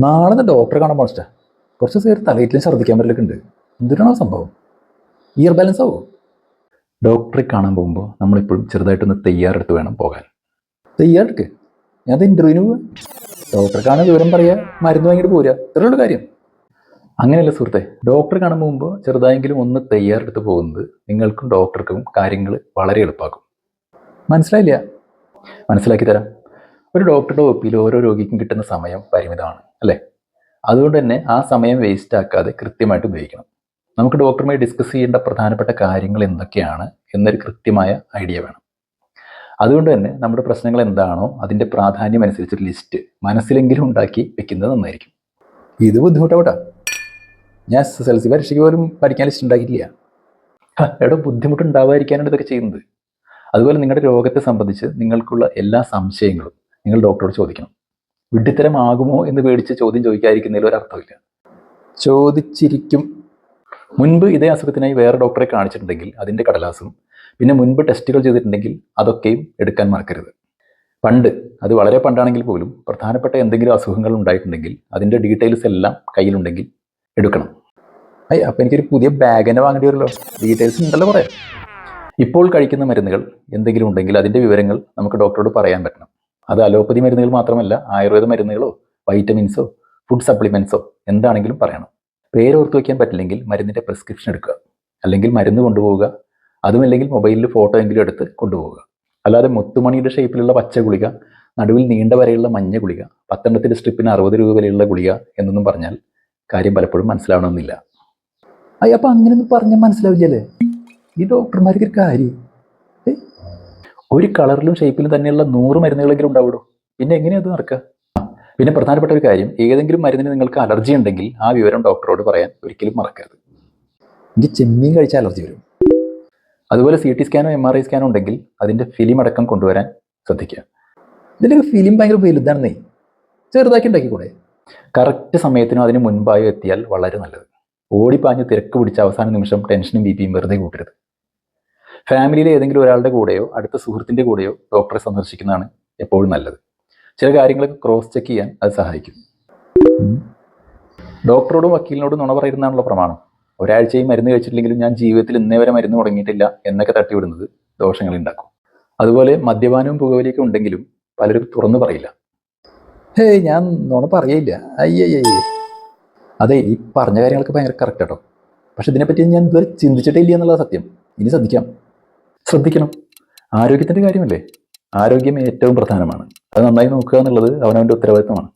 നാളെ നിന്ന് ഡോക്ടറെ കാണാൻ പോണിഷ്ട കുറച്ച് ദിവസം കയറി തലയിറ്റിലും ഛർദ്ദിക്കാൻ പറ്റലൊക്കെ ഉണ്ട്. എന്തിനാണോ സംഭവം? ഇയർ ബാലൻസ് ആവോ? ഡോക്ടറെ കാണാൻ പോകുമ്പോൾ നമ്മളിപ്പോഴും ചെറുതായിട്ടൊന്ന് തയ്യാറെടുത്ത് വേണം പോകാൻ. തയ്യാറെടുക്ക്. ഞാൻ അത് ഇന്റർവ്യൂവിന് പോവാം. ഡോക്ടറെ കാണാൻ വിവരം പറയുക മരുന്ന് വാങ്ങിയിട്ട് പോരുക ഇത്രയുള്ള കാര്യം. അങ്ങനെയല്ല സുഹൃത്തെ? ഡോക്ടറെ കാണാൻ പോകുമ്പോൾ ചെറുതായെങ്കിലും ഒന്ന് തയ്യാറെടുത്ത് പോകുന്നത് നിങ്ങൾക്കും ഡോക്ടർക്കും കാര്യങ്ങൾ വളരെ എളുപ്പമാക്കും മനസ്സിലായില്ല? മനസ്സിലാക്കി തരാം. ഒരു ഡോക്ടറുടെ ഒപ്പിയിൽ ഓരോ രോഗിക്കും കിട്ടുന്ന സമയം പരിമിതമാണ്. അല്ലേ? അതുകൊണ്ട് തന്നെ ആ സമയം വേസ്റ്റ് ആക്കാതെ കൃത്യമായിട്ട് ഉപയോഗിക്കണം. നമുക്ക് ഡോക്ടറുമായി ഡിസ്കസ് ചെയ്യേണ്ട പ്രധാനപ്പെട്ട കാര്യങ്ങൾ എന്തൊക്കെയാണ് എന്നൊരു കൃത്യമായ ഐഡിയ വേണം. അതുകൊണ്ട് തന്നെ നമ്മുടെ പ്രശ്നങ്ങൾ എന്താണോ അതിന്റെ പ്രാധാന്യം അനുസരിച്ചൊരു ലിസ്റ്റ് മനസ്സിലെങ്കിലും ഉണ്ടാക്കി വെക്കുന്നത് നന്നായിരിക്കും. ഇത് ബുദ്ധിമുട്ടാവട്ടാ. ഞാൻ എസ് എസ് എൽ സി പരീക്ഷയ്ക്ക് പോലും പഠിക്കാൻ ലിസ്റ്റ് ഉണ്ടാക്കിയിട്ടില്ല. ഹ, എവിടെ ബുദ്ധിമുട്ടുണ്ടാവാതിരിക്കാനാണ് ഇതൊക്കെ ചെയ്യുന്നത്. അതുപോലെ നിങ്ങളുടെ രോഗത്തെ സംബന്ധിച്ച് നിങ്ങൾക്കുള്ള എല്ലാ സംശയങ്ങളും നിങ്ങൾ ഡോക്ടറോട് ചോദിക്കണം. വിഡ്ഢിത്തരമാകുമോ എന്ന് പേടിച്ച് ചോദ്യം ചോദിക്കാതിരിക്കുന്നതിൽ ഒരു അർത്ഥമില്ല. ചോദിച്ചിരിക്കും. മുൻപ് ഇതേ അസുഖത്തിനായി വേറെ ഡോക്ടറെ കാണിച്ചിട്ടുണ്ടെങ്കിൽ അതിന്റെ കടലാസും പിന്നെ മുൻപ് ടെസ്റ്റുകൾ ചെയ്തിട്ടുണ്ടെങ്കിൽ അതൊക്കെയും എടുക്കാൻ മറക്കരുത്. പണ്ട് അത് വളരെ പണ്ടാണെങ്കിൽ പോലും പ്രധാനപ്പെട്ട എന്തെങ്കിലും അസുഖങ്ങൾ ഉണ്ടായിട്ടുണ്ടെങ്കിൽ അതിന്റെ ഡീറ്റെയിൽസ് എല്ലാം കയ്യിലുണ്ടെങ്കിൽ എടുക്കണം. അയ്യ അപ്പം എനിക്കൊരു പുതിയ ബാഗ് തന്നെ വാങ്ങേണ്ടി വരുമല്ലോ. ഡീറ്റെയിൽസ് ഉണ്ടല്ലോ കുറേ. ഇപ്പോൾ കഴിക്കുന്ന മരുന്നുകൾ എന്തെങ്കിലും ഉണ്ടെങ്കിൽ അതിന്റെ വിവരങ്ങൾ നമുക്ക് ഡോക്ടറോട് പറയാൻ പറ്റണം. അത് അലോപ്പതി മരുന്നുകൾ മാത്രമല്ല ആയുർവേദ മരുന്നുകളോ വൈറ്റമിൻസോ ഫുഡ് സപ്ലിമെൻസോ എന്താണെങ്കിലും പറയണം. പേരോർത്ത് വയ്ക്കാൻ പറ്റില്ലെങ്കിൽ മരുന്നിന്റെ പ്രിസ്ക്രിപ്ഷൻ എടുക്കുക. അല്ലെങ്കിൽ മരുന്ന് കൊണ്ടുപോവുക. അതുമല്ലെങ്കിൽ മൊബൈലിൽ ഫോട്ടോ എങ്കിലും എടുത്ത് കൊണ്ടുപോവുക. അല്ലാതെ മുത്തുമണിയുടെ ഷേപ്പിലുള്ള പച്ച ഗുളിക നടുവിൽ നീണ്ട വരെയുള്ള മഞ്ഞ ഗുളിക പത്തെണ്ണത്തിന്റെ സ്ട്രിപ്പിന് അറുപത് രൂപ വിലയുള്ള ഗുളിക എന്നൊന്നും പറഞ്ഞാൽ കാര്യം പലപ്പോഴും മനസ്സിലാവണമെന്നില്ല. അയ്യപ്പം അങ്ങനെയൊന്നും പറഞ്ഞാൽ മനസ്സിലാവില്ലല്ലേ? ഈ ഡോക്ടർമാർക്ക് കാര്യം? ഒരു കളറിലും ഷേപ്പിലും തന്നെയുള്ള നൂറ് മരുന്നുകളെങ്കിലും ഉണ്ടാവുള്ളൂ. പിന്നെ എങ്ങനെയാ അത് നടക്കുക? പിന്നെ പ്രധാനപ്പെട്ട ഒരു കാര്യം ഏതെങ്കിലും മരുന്നിന് നിങ്ങൾക്ക് അലർജി ഉണ്ടെങ്കിൽ ആ വിവരം ഡോക്ടറോട് പറയാൻ ഒരിക്കലും മറക്കരുത്. എനിക്ക് ചെമ്മീൻ കഴിച്ച അലർജി വരും. അതുപോലെ സി ടി സ്കാനോ എം ആർ ഐ സ്കാനോ ഉണ്ടെങ്കിൽ അതിന്റെ ഫിലിം അടക്കം കൊണ്ടുവരാൻ ശ്രദ്ധിക്കുക. ഇതിന്റെ ഫിലിം ഭയങ്കര വലുതാണെന്നേ. ചെറുതാക്കി ഉണ്ടാക്കിക്കൂടെ? കറക്റ്റ് സമയത്തിനും അതിന് മുൻപായോ എത്തിയാൽ വളരെ നല്ലത്. ഓടിപ്പാഞ്ഞ് തിരക്ക് പിടിച്ച അവസാന നിമിഷം ടെൻഷനും ബി പിയും വെറുതെ കൂട്ടരുത്. ഫാമിലിയിലെ ഏതെങ്കിലും ഒരാളുടെ കൂടെയോ അടുത്ത സുഹൃത്തിന്റെ കൂടെയോ ഡോക്ടറെ സന്ദർശിക്കുന്നതാണ് എപ്പോഴും നല്ലത്. ചില കാര്യങ്ങളൊക്കെ ക്രോസ് ചെക്ക് ചെയ്യാൻ അത് സഹായിക്കും. ഡോക്ടറോടും വക്കീലിനോടും നുണ പറയുന്നതാണല്ലോ പ്രമാണം. ഒരാഴ്ചയും മരുന്ന് കഴിച്ചിട്ടില്ലെങ്കിലും ഞാൻ ജീവിതത്തിൽ ഇന്നേ വരെ മരുന്ന് തുടങ്ങിയിട്ടില്ല എന്നൊക്കെ തട്ടിവിടുന്നത് ദോഷങ്ങൾ ഉണ്ടാക്കും. അതുപോലെ മദ്യപാനവും പുകവലിയൊക്കെ ഉണ്ടെങ്കിലും പലരും തുറന്നു പറയില്ല. ഹേ ഞാൻ നുണ പറയില്ല അയ്യയ്യേ. അതെ ഈ പറഞ്ഞ കാര്യങ്ങളൊക്കെ ഭയങ്കര കറക്റ്റ് കേട്ടോ പക്ഷെ ഇതിനെപ്പറ്റി ഞാൻ ഇതുവരെ ചിന്തിച്ചിട്ടേ ഇല്ല എന്നുള്ള സത്യം. ഇനി ശ്രദ്ധിക്കാം. ശ്രദ്ധിക്കണം. ആരോഗ്യത്തിന്റെ കാര്യമല്ലേ? ആരോഗ്യം ഏറ്റവും പ്രധാനമാണ്. അത് നന്നായി നോക്കുക എന്നുള്ളത് അവനവന്റെ ഉത്തരവാദിത്തമാണ്.